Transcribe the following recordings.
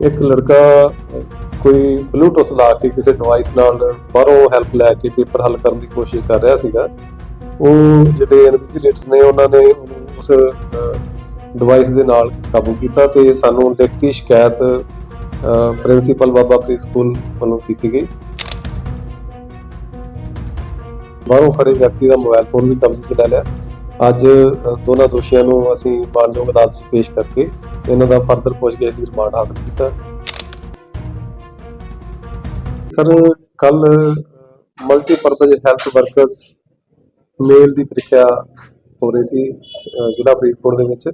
ਇੱਕ ਲੜਕਾ, ਕੋਈ ਬਲੂਟੁੱਥ ਲਾ ਕੇ ਕਿਸੇ ਡਿਵਾਈਸ ਨਾਲ ਬਾਹਰੋਂ ਹੈਲਪ ਲੈ ਕੇ ਪੇਪਰ ਹੱਲ ਕਰਨ ਦੀ ਕੋਸ਼ਿਸ਼ ਕਰ ਰਿਹਾ ਸੀਗਾ। ਉਹ ਜਿਹੜੇ ਇਨਵੈਸਟੀਗੇਟਰ ਨੇ, ਉਹਨਾਂ ਨੇ ਉਸ ਡਿਵਾਈਸ ਦੇ ਨਾਲ ਕਾਬੂ ਕੀਤਾ ਤੇ ਸਾਨੂੰ ਲਿਖਤੀ ਸ਼ਿਕਾਇਤ ਪ੍ਰਿੰਸੀਪਲ ਬਾਬਾ ਫਰੀਦ ਸਕੂਲ ਵੱਲੋਂ ਕੀਤੀ ਗਈ। ਬਾਹਰੋਂ ਫੜੇ ਵਿਅਕਤੀ ਦਾ ਮੋਬਾਈਲ ਫੋਨ ਵੀ ਕਬਜ਼ੇ 'ਚ ਲੈ ਲਿਆ। ਅੱਜ ਦੋਨਾਂ ਦੋਸ਼ੀਆਂ ਨੂੰ ਅਸੀਂ ਮਾਨਯੋਗ ਅਦਾਲਤ 'ਚ ਪੇਸ਼ ਕਰਕੇ ਇਹਨਾਂ ਦਾ ਫਰਦਰ ਪੁੱਛਗਿੱਛ ਦੀ ਰਿਮਾਂਡ ਹਾਸਲ ਕੀਤਾ। ਸਰ ਕੱਲ ਮਲਟੀਪਰਪਸ ਹੈਲਥ ਵਰਕਰਸ ਮੇਲ ਦੀ ਪ੍ਰੀਖਿਆ ਹੋ ਰਹੀ ਸੀ ਜ਼ਿਲ੍ਹਾ ਫਰੀਦਕੋਟ ਦੇ ਵਿੱਚ,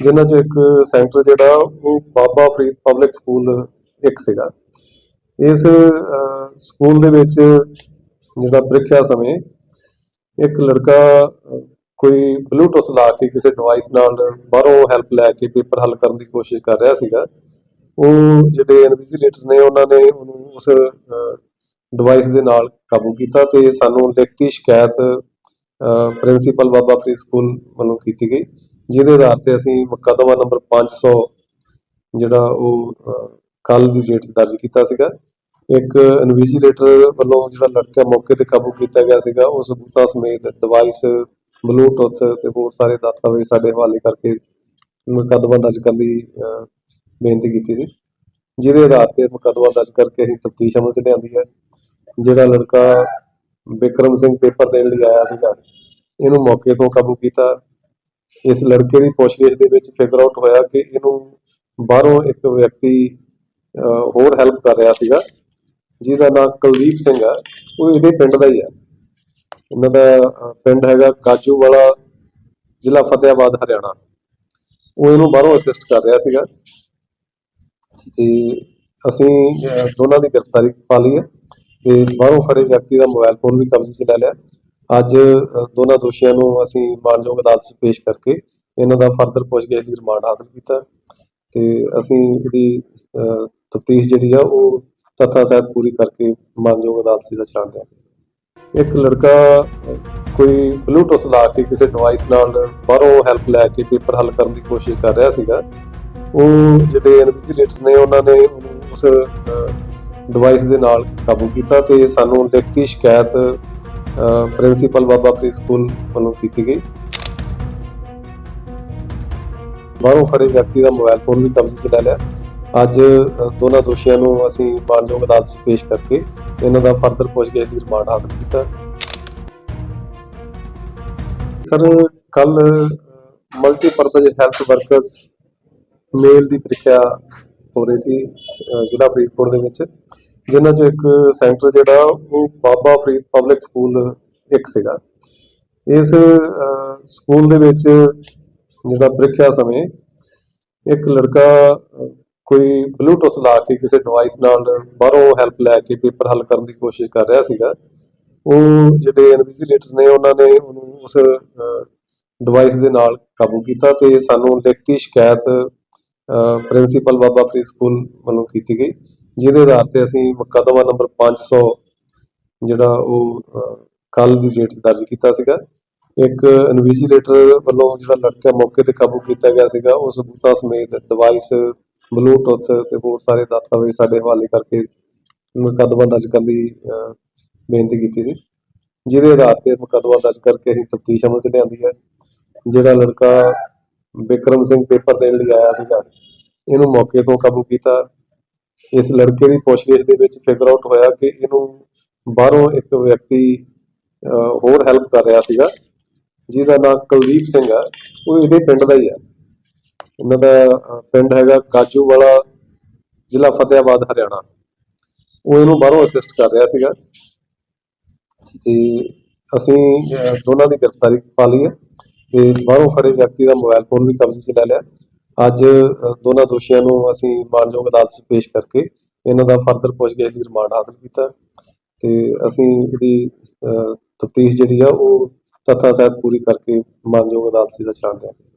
ਜਿਨ੍ਹਾਂ 'ਚੋਂ ਇੱਕ ਸੈਂਟਰ ਜਿਹੜਾ, ਉਹ ਬਾਬਾ ਫਰੀਦ ਪਬਲਿਕ ਸਕੂਲ ਇੱਕ ਸੀਗਾ। ਇਸ ਸਕੂਲ ਦੇ ਵਿੱਚ ਜਿਹੜਾ ਪ੍ਰੀਖਿਆ ਸਮੇਂ ਇੱਕ ਲੜਕਾ ਕੋਈ ਬਲੂਟੁੱਥ ਲਾ ਕੇ ਕਿਸੇ ਡਿਵਾਈਸ ਨਾਲ ਬਾਹਰੋਂ ਹੈਲਪ ਲੈ ਕੇ ਪੇਪਰ ਹੱਲ ਕਰਨ ਦੀ ਕੋਸ਼ਿਸ਼ ਕਰ ਰਿਹਾ ਸੀਗਾ। ਉਹ ਜਿਹੜੇ ਇਨਵੈਸਟੀਗੇਟਰ ਨੇ, ਉਹਨਾਂ ਨੇ ਉਹਨੂੰ ਉਸ ਡਿਵਾਈਸ ਦੇ ਨਾਲ ਕਾਬੂ ਕੀਤਾ ਤੇ ਸਾਨੂੰ ਲਿਖਤੀ ਸ਼ਿਕਾਇਤ ਪ੍ਰਿੰਸੀਪਲ ਬਾਬਾ ਫਰੀਦ ਸਕੂਲ ਵੱਲੋਂ ਕੀਤੀ ਗਈ, ਜਿਹਦੇ ਆਧਾਰ ਤੇ ਅਸੀਂ ਮੁਕੱਦਮਾ ਨੰਬਰ 500 ਜਿਹੜਾ ਉਹ ਕੱਲ ਦੀ ਡੇਟ ਦਰਜ ਕੀਤਾ ਸੀਗਾ। ਇੱਕ ਇਨਵੈਸਟੀਗੇਟਰ ਵੱਲੋਂ ਜਿਹੜਾ ਲੜਕਾ ਮੌਕੇ ਤੇ ਕਾਬੂ ਕੀਤਾ ਗਿਆ ਸੀਗਾ, ਉਹ ਸਬੂਤਾਂ ਸਮੇਤ ਡਿਵਾਈਸ ਬਲੂਟੁੱਥ ਤੇ ਹੋਰ ਸਾਰੇ ਦਸਤਾਵੇਜ਼ ਸਾਡੇ ਹਵਾਲੇ ਕਰਕੇ ਮੁਕੱਦਮਾ ਦਰਜ ਕਰਨ ਦੀ ਬੇਨਤੀ ਕੀਤੀ ਸੀ। ਜਿਹਦੇ ਆਧਾਰ ਤੇ ਮੁਕੱਦਮਾ ਦਰਜ ਕਰਕੇ ਅਸੀਂ ਤਫਤੀਸ਼ ਅਮਲ 'ਚ ਲਿਆਂਦੀ ਹੈ। ਜਿਹੜਾ ਲੜਕਾ ਵਿਕਰਮ ਸਿੰਘ ਪੇਪਰ ਦੇਣ ਲਈ ਆਇਆ ਸੀਗਾ, ਇਹਨੂੰ ਮੌਕੇ ਤੋਂ ਕਾਬੂ ਕੀਤਾ। ਇਸ ਲੜਕੇ ਦੀ ਪੁੱਛਗਿੱਛ ਦੇ ਵਿੱਚ ਫਿਗਰ ਆਊਟ ਹੋਇਆ ਕਿ ਇਹਨੂੰ ਬਾਹਰੋਂ ਇੱਕ ਵਿਅਕਤੀ ਹੋਰ ਹੈਲਪ ਕਰ ਰਿਹਾ ਸੀਗਾ, ਜਿਹਦਾ ਨਾਮ ਕੁਲਦੀਪ ਸਿੰਘ ਆ। ਉਹ ਇਹਦੇ ਪਿੰਡ ਦਾ ਹੀ ਆ। ਉਹਨਾਂ ਦਾ ਪਿੰਡ ਹੈਗਾ ਕਾਜੂ ਵਾਲਾ ਜ਼ਿਲ੍ਹਾ ਫਤਿਆਬਾਦ ਹਰਿਆਣਾ। ਉਹ ਇਹਨੂੰ ਬਾਹਰੋਂ ਅਸਿਸਟ ਕਰ ਰਿਹਾ ਸੀਗਾ। ਤੇ ਅਸੀਂ ਦੋਨਾਂ ਦੀ ਗ੍ਰਿਫਤਾਰੀ ਪਾ ਲਈ ਹੈ ਤੇ ਬਾਹਰੋਂ ਫੜੇ ਵਿਅਕਤੀ ਦਾ ਮੋਬਾਈਲ ਫੋਨ ਵੀ ਕਬਜ਼ੇ 'ਚ ਲੈ ਲਿਆ। ਅੱਜ ਦੋਨਾਂ ਦੋਸ਼ੀਆਂ ਨੂੰ ਅਸੀਂ ਮਾਨਯੋਗ ਅਦਾਲਤ 'ਚ ਪੇਸ਼ ਕਰਕੇ ਇਹਨਾਂ ਦਾ ਫਰਦਰ ਪੁੱਛਗਿੱਛ ਲਈ ਰਿਮਾਂਡ ਹਾਸਲ ਕੀਤਾ। ਤੇ ਅਸੀਂ ਇਹਦੀ ਤਫਤੀਸ਼ ਜਿਹੜੀ ਆ, ਉਹ ਤੱਥਾਂ ਸਹਿਤ ਪੂਰੀ ਕਰਕੇ ਮਾਨਯੋਗ ਅਦਾਲਤ ਦਾ ਚਲਾਨ ਦਿਆਂਗੇ। ਇੱਕ ਲੜਕਾ, ਕੋਈ ਬਲੂਟੁੱਥ ਲਾ ਕੇ ਕਿਸੇ ਡਿਵਾਈਸ ਨਾਲ ਬਾਹਰੋਂ ਹੈਲਪ ਲੈ ਕੇ ਪੇਪਰ ਹੱਲ ਕਰਨ ਦੀ ਕੋਸ਼ਿਸ਼ ਕਰ ਰਿਹਾ ਸੀਗਾ। ਉਹ ਜਿਹੜੇ ਇਨਵੈਸਟੀਗੇਟਰ ਨੇ, ਉਹਨਾਂ ਨੇ ਉਸ ਡਿਵਾਈਸ ਦੇ ਨਾਲ ਕਾਬੂ ਕੀਤਾ ਤੇ ਸਾਨੂੰ ਲਿਖਤੀ ਸ਼ਿਕਾਇਤ ਪ੍ਰਿੰਸੀਪਲ ਬਾਬਾ ਫਰੀਦ ਸਕੂਲ ਵੱਲੋਂ ਕੀਤੀ ਗਈ। ਬਾਹਰੋਂ ਫੜੇ ਵਿਅਕਤੀ ਦਾ ਮੋਬਾਈਲ ਫੋਨ ਵੀ ਕਬਜ਼ੇ 'ਚ ਲੈ ਲਿਆ। ਅੱਜ ਦੋਨਾਂ ਦੋਸ਼ੀਆਂ ਨੂੰ ਅਸੀਂ ਮਾਨਯੋਗ ਅਦਾਲਤ 'ਚ ਪੇਸ਼ ਕਰਕੇ ਇਹਨਾਂ ਦਾ ਫਰਦਰ ਪੁੱਛਗਿੱਛ ਦੀ ਰਿਮਾਂਡ ਹਾਸਲ ਕੀਤਾ। ਸਰ, ਕੱਲ ਮਲਟੀਪਰਪਸ ਹੈਲਥ ਵਰਕਰਸ ਮੇਲ ਦੀ ਪ੍ਰੀਖਿਆ ਹੋ ਰਹੀ ਸੀ ਜ਼ਿਲ੍ਹਾ ਫਰੀਦਕੋਟ ਦੇ ਵਿੱਚ, ਜਿਨ੍ਹਾਂ 'ਚੋਂ ਇੱਕ ਸੈਂਟਰ ਜਿਹੜਾ ਉਹ ਬਾਬਾ ਫਰੀਦ ਪਬਲਿਕ ਸਕੂਲ ਇੱਕ ਸੀਗਾ। ਇਸ ਸਕੂਲ ਦੇ ਵਿੱਚ ਜਿਹੜਾ ਪ੍ਰੀਖਿਆ ਸਮੇਂ ਇੱਕ ਲੜਕਾ ਕੋਈ ਬਲੂਟੁੱਥ ਲਾ ਕੇ ਕਿਸੇ ਡਿਵਾਈਸ ਨਾਲ ਬਾਹਰੋਂ ਹੈਲਪ ਲੈ ਕੇ ਪੇਪਰ ਹੱਲ ਕਰਨ ਦੀ ਕੋਸ਼ਿਸ਼ ਕਰ ਰਿਹਾ ਸੀਗਾ। ਉਹ ਜਿਹੜੇ ਇਨਵਿਜੀਲੇਟਰ ਨੇ, ਉਹਨਾਂ ਨੇ ਉਹਨੂੰ ਉਸ ਡਿਵਾਈਸ ਦੇ ਨਾਲ ਕਾਬੂ ਕੀਤਾ ਤੇ ਸਾਨੂੰ ਲਿਖਤੀ ਸ਼ਿਕਾਇਤ ਪ੍ਰਿੰਸੀਪਲ ਬਾਬਾ ਫਰੀਦ ਸਕੂਲ ਵੱਲੋਂ ਕੀਤੀ ਗਈ, ਜਿਹਦੇ ਆਧਾਰ ਤੇ ਅਸੀਂ ਮੁਕੱਦਮਾ ਨੰਬਰ 500 ਜਿਹੜਾ ਉਹ ਕੱਲ ਦੀ ਡੇਟ 'ਚ ਦਰਜ ਕੀਤਾ ਸੀਗਾ। ਇੱਕ ਇਨਵੈਸਟੀਗੇਟਰ ਵੱਲੋਂ ਜਿਹੜਾ ਲੜਕਾ ਮੌਕੇ ਤੇ ਕਾਬੂ ਕੀਤਾ ਗਿਆ ਸੀਗਾ ਉਹ ਸਬੂਤਾਂ ਸਮੇਤ ਡਿਵਾਈਸ ਬਲੂਟੁੱਥ ਤੇ ਹੋਰ ਸਾਰੇ ਦਸਤਾਵੇਜ਼ ਸਾਡੇ ਹਵਾਲੇ ਕਰਕੇ ਮੁਕੱਦਮਾ ਦਰਜ ਕਰਨ ਦੀ ਬੇਨਤੀ ਕੀਤੀ ਸੀ। ਜਿਹਦੇ ਆਧਾਰ ਤੇ ਮੁਕੱਦਮਾ ਦਰਜ ਕਰਕੇ ਅਸੀਂ ਤਫਤੀਸ਼ ਅਮਲ 'ਚ ਲਿਆਂਦੀ ਹੈ। ਜਿਹੜਾ ਲੜਕਾ ਵਿਕਰਮ ਸਿੰਘ ਪੇਪਰ ਦੇਣ ਲਈ ਆਇਆ ਸੀਗਾ, ਇਹਨੂੰ ਮੌਕੇ ਤੋਂ ਕਾਬੂ ਕੀਤਾ। ਇਸ ਲੜਕੇ ਦੀ ਪੁੱਛਗਿੱਛ ਦੇ ਵਿੱਚ ਫਿਗਰ ਆਊਟ ਹੋਇਆ ਕਿ ਇਹਨੂੰ ਬਾਹਰੋਂ ਇੱਕ ਵਿਅਕਤੀ ਹੋਰ ਹੈਲਪ ਕਰ ਰਿਹਾ ਸੀਗਾ, ਜਿਹਦਾ ਨਾਮ ਕੁਲਦੀਪ ਸਿੰਘ ਆ। ਉਹ ਇਹਦੇ ਪਿੰਡ ਦਾ ਹੀ ਹੈ ਇਹਨਾਂ ਦਾ ਪਿੰਡ ਹੈਗਾ ਕਾਜੂ ਵਾਲਾ ਜ਼ਿਲ੍ਹਾ ਫਤਿਆਬਾਦ ਹਰਿਆਣਾ। ਉਹ ਇਹਨੂੰ ਬਾਹਰੋਂ ਅਸਿਸਟ ਕਰ ਰਿਹਾ ਸੀਗਾ। ਤੇ ਅਸੀਂ ਦੋਨਾਂ ਦੀ ਗ੍ਰਿਫਤਾਰੀ ਪਾ ਲਈ ਹੈ। ਤੇ ਬਾਹਰੋਂ ਫੜੇ ਵਿਅਕਤੀ ਦਾ ਮੋਬਾਈਲ ਫੋਨ ਵੀ ਕਬਜ਼ੇ 'ਚ ਲੈ ਲਿਆ। ਅੱਜ ਦੋਨਾਂ ਦੋਸ਼ੀਆਂ ਨੂੰ ਅਸੀਂ ਮਾਨਯੋਗ ਅਦਾਲਤ 'ਚ ਪੇਸ਼ ਕਰਕੇ ਇਹਨਾਂ ਦਾ ਫਰਦਰ ਪੁੱਛਗਿੱਛ ਲਈ ਰਿਮਾਂਡ ਹਾਸਲ ਕੀਤਾ। ਤੇ ਅਸੀਂ ਇਹਦੀ ਤਫਤੀਸ਼ ਜਿਹੜੀ ਆ, ਉਹ ਤੱਥਾਂ ਸਹਿਤ ਪੂਰੀ ਕਰਕੇ ਮਾਨਯੋਗ ਅਦਾਲਤ ਦਾ ਚਲਾਨ ਦਿਆਂਗੇ।